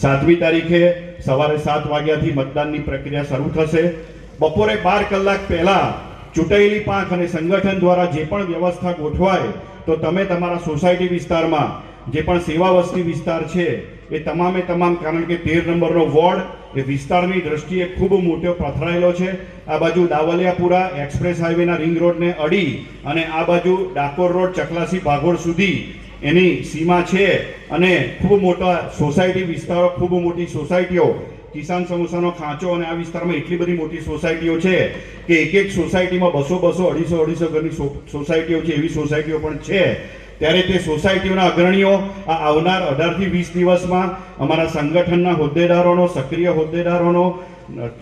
સાતમી તારીખે સવારે સાત વાગ્યાથી મતદાનની પ્રક્રિયા શરૂ થશે. બપોરે બાર કલાક પહેલા ચૂંટાયેલી પાંખ અને સંગઠન દ્વારા જે પણ વ્યવસ્થા ગોઠવાય, તો તમે તમારા સોસાયટી વિસ્તારમાં જે પણ સેવા વસ્તી વિસ્તાર છે, એ તમામે તમામ, કારણ કે તેર નંબરનો વોર્ડ, એ વિસ્તારની દ્રષ્ટિએ ખૂબ મોટો પથરાયેલો છે. આ બાજુ દાવલિયાપુરા એક્સપ્રેસ હાઈવેના રિંગ રોડને અડી અને આ બાજુ ડાકોર રોડ ચકલાસી ભાગોળ સુધી એની સીમા છે અને ખૂબ મોટા સોસાયટી વિસ્તારો, ખૂબ મોટી સોસાયટીઓ, કિસાન સમોસાનો ખાંચો અને આ વિસ્તારમાં એટલી બધી મોટી સોસાયટીઓ છે કે એક એક સોસાયટીમાં બસો બસો, અઢીસો અઢીસો ઘરની સોસાયટીઓ છે, એવી સોસાયટીઓ પણ છે. ત્યારે તે સોસાયટીઓના અગ્રણીઓ આ આવનાર અઢારથી વીસ દિવસમાં અમારા સંગઠનના હોદ્દેદારોનો, સક્રિય હોદ્દેદારોનો,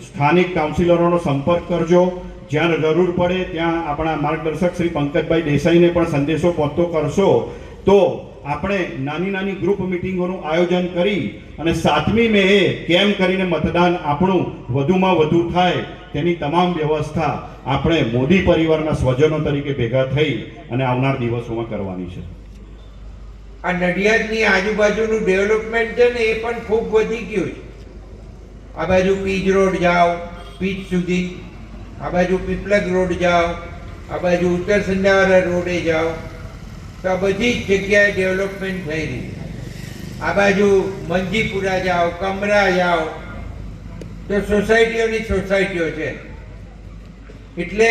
સ્થાનિક કાઉન્સિલરોનો સંપર્ક કરજો. જ્યાં જરૂર પડે ત્યાં આપણા માર્ગદર્શક શ્રી પંકજભાઈ દેસાઈને પણ સંદેશો પહોંચતો કરશો. તો આપણે નાની નાની ગ્રુપ મિટિંગોનું આયોજન કરી અને સાતમી મે કેમ કરીને મતદાન આપણું વધુમાં વધુ થાય તેની તમામ વ્યવસ્થા આપણે મોદી પરિવારના સ્વજનો તરીકે ભેગા થઈ અને આવનાર દિવસોમાં કરવાની છે. આ નડિયાદની આજુબાજુનું ડેવલપમેન્ટ છે ને એ પણ ખૂબ વધી ગયું છે. આ બાજુ પીજ રોડ જાઓ પીચ સુધી. આ બાજુ પીપલગ રોડ જાઓ, આ બાજુ ઉત્તર સંધાવાળા રોડે જાઓ. તો આ બધી જ જગ્યાએ ડેવલપમેન્ટ થઈ રહી આ બાજુ મંજીપુરા જાઓ, કમરા જાઓ, તો સોસાયટીઓની સોસાયટીઓ છે. એટલે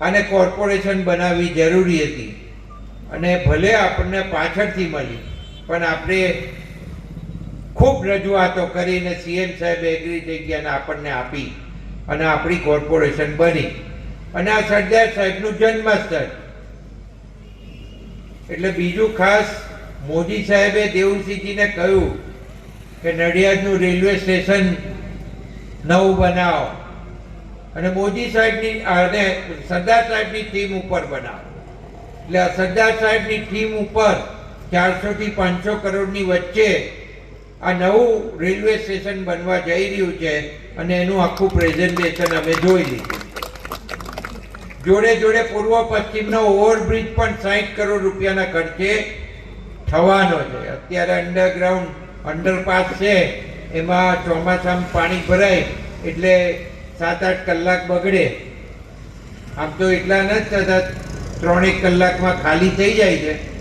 આને કોર્પોરેશન બનાવવી જરૂરી હતી. અને ભલે આપણને પાછળથી મળી, પણ આપણે ખૂબ રજૂઆતો કરીને સીએમ સાહેબ એગ્રી જગ્યાને આપણને આપી અને આપણી કોર્પોરેશન બની. અને આ સરદાર સાહેબનું જન્મસ્થળ એટલે બીજું ખાસ મોદી સાહેબે દેવસિંહજીને કહ્યું કે નડિયાદનું રેલવે સ્ટેશન નવું બનાવો. અને મોદી સાહેબની, અને સરદાર સાહેબની થીમ ઉપર બનાવો. એટલે સરદાર સાહેબની થીમ ઉપર ચારસોથી પાંચસો કરોડની વચ્ચે આ નવું રેલવે સ્ટેશન બનવા જઈ રહ્યું છે અને એનું આખું પ્રેઝન્ટેશન અમે જોઈ લીધું. જોડે જોડે પૂર્વ પશ્ચિમનો ઓવરબ્રિજ પણ સાઠ કરોડ રૂપિયાના ખર્ચે થવાનો છે. અત્યારે અંડરગ્રાઉન્ડ અંડરપાસ છે. એમાં ચોમાસામાં પાણી ભરાય એટલે સાત આઠ કલાક બગડે. આમ તો એટલા નથી થતા, ત્રણેક કલાકમાં ખાલી થઈ જાય છે.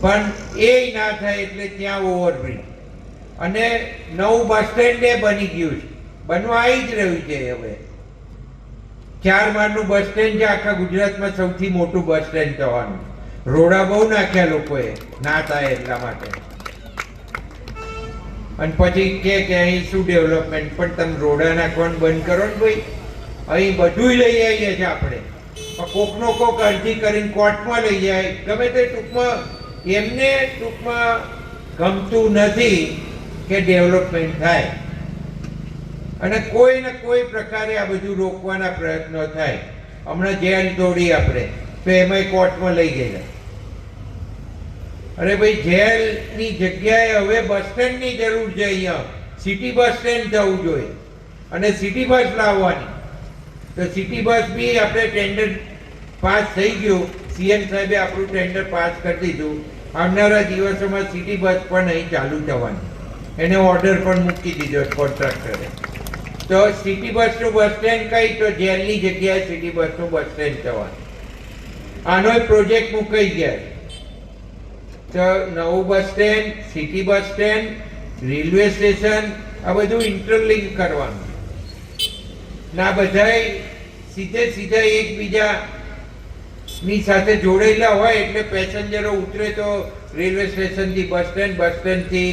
પણ એ ના થાય એટલે ત્યાં ઓવરબ્રિજ. અને નવું બસ સ્ટેન્ડ બની ગયું છે. બનવા આવી જ રહ્યું છે હવે. ચાર માળનું બસ સ્ટેન્ડ છે, આખા ગુજરાતમાં સૌથી મોટું બસ સ્ટેન્ડ થવાનું. રોડા બહુ નાખ્યા લોકોએ, ના થાય એટલા માટે. અને પછી કે કે અહીં શું ડેવલપમેન્ટ? પણ તમે રોડા નાખવાનું બંધ કરો ને ભાઈ. અહીં બધું લઈ આવીએ છીએ આપણે. કોકનો કોક અરજી કરીને કોર્ટમાં લઈ જાય. ગમે તે ટૂંકમાં, એમને ટૂંકમાં ગમતું નથી કે ડેવલપમેન્ટ થાય. અને કોઈ ને કોઈ પ્રકારે આ બધું રોકવાના પ્રયત્નો થાય. હમણાં જેલ તોડી આપણે, તો એમાંય કોર્ટમાં લઈ ગયેલા. અરે ભાઈ, જેલની જગ્યાએ હવે બસ સ્ટેન્ડની જરૂર છે અહીંયા. સિટી બસ સ્ટેન્ડ જવું જોઈએ. અને સિટી બસ લાવવાની. તો સિટી બસ બી આપણે ટેન્ડર પાસ થઈ ગયું. સીએમ સાહેબે આપણું ટેન્ડર પાસ કરી દીધું. આવનારા દિવસોમાં સિટી બસ પણ અહીં ચાલુ થવાની. એને ઓર્ડર પણ મૂકી દીધો કોન્ટ્રાક્ટરે. તો સિટી બસનું બસ સ્ટેન્ડ કઈ? તો જેલની જગ્યાએ સિટી બસનું બસ સ્ટેન્ડ થવાનું આનો પ્રોજેક્ટ મૂકાઈ ગયા. તો નવું bus stand city bus stand railway station આ બધું ઇન્ટરલિંક કરવાનું. ના બધાય સીધે સીધા એકબીજા ની સાથે જોડેલા હોય એટલે પેસેન્જરો ઉતરે તો રેલવે સ્ટેશનથી બસ સ્ટેન્ડ બસ સ્ટેન્ડથી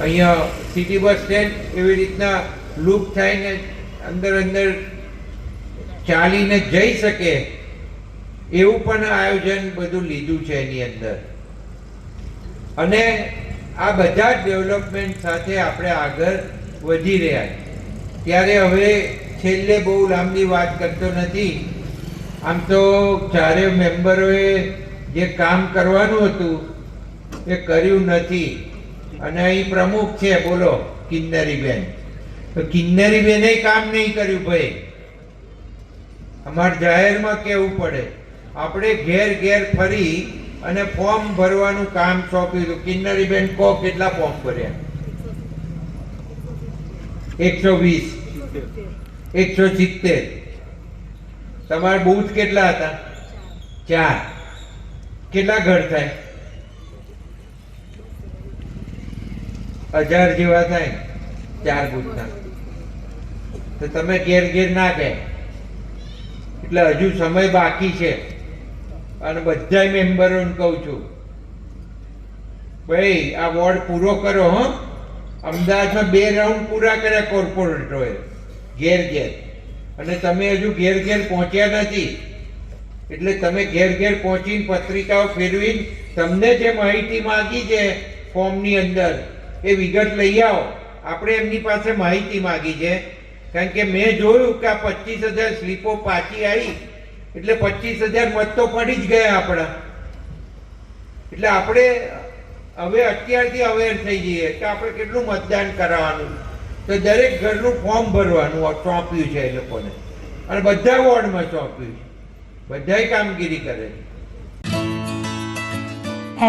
અહીંયા સિટી બસ સ્ટેન્ડ એવી રીતના લૂપ થઈને અંદર અંદર ચાલીને જઈ શકે એવું પણ આયોજન બધું લીધું છે એની અંદર. અને આ બધા જ ડેવલપમેન્ટ સાથે આપણે આગળ વધી રહ્યા ત્યારે હવે છેલ્લે બહુ લાંબી વાત કરતો નથી. આમ તો ચારે મેમ્બરોએ જે કામ કરવાનું હતું, એ કર્યું નથી. અને અહીં પ્રમુખ છે, બોલો, કિન્નરીબેન. તો કિન્નરીબેને કામ નહીં કર્યું ભાઈ. અમારે જાહેરમાં કહેવું પડે? આપણે ઘેર ઘેર ફરી અને ફોર્મ ભરવાનું કામ સોંપ્યું હતું. કિન્નરીબેન કહો કેટલા ફોર્મ ભર્યા? એકસો વીસ. એકસો સિત્તેર. તમારા બૂથ કેટલા હતા? ચાર. કેટલા ઘર થાય? હજાર જેવા થાય. ચાર બૂથના તો તમે ઘેર ઘેર ના કહે એટલે હજુ સમય બાકી છે. અને બધા મેમ્બરોને કહું છું, ભાઈ, આ વોર્ડ પૂરો કરો, હો. અમદાવાદમાં બે રાઉન્ડ પૂરા કર્યા કોર્પોરેટરોએ ઘેર ઘેર. અને તમે હજુ ઘેર ઘેર પહોંચ્યા નથી. એટલે તમે ઘેર ઘેર પહોંચીને પત્રિકાઓ ફેરવીને તમને જે માહિતી માંગી છે ફોર્મની અંદર, એ વિગત લઈ આવો. આપણે એમની પાસે માહિતી માગી છે. કારણ કે મેં જોયું કે આ પચીસ હજાર સ્લીપો પાછી આવી. એટલે પચીસ હજાર મત તો પડી જ ગયા આપણા. એટલે આપણે હવે અત્યારથી અવેર થઈ જઈએ કે આપણે કેટલું મતદાન કરાવવાનું. તો દરેક ઘરનું ફોર્મ ભરવાનું સોંપ્યું છે એ લોકોને. અને બધા વોર્ડમાં સોંપ્યું છે. બધાય કામગીરી કરે છે.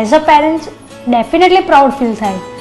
As a parents definitely proud feel થાય.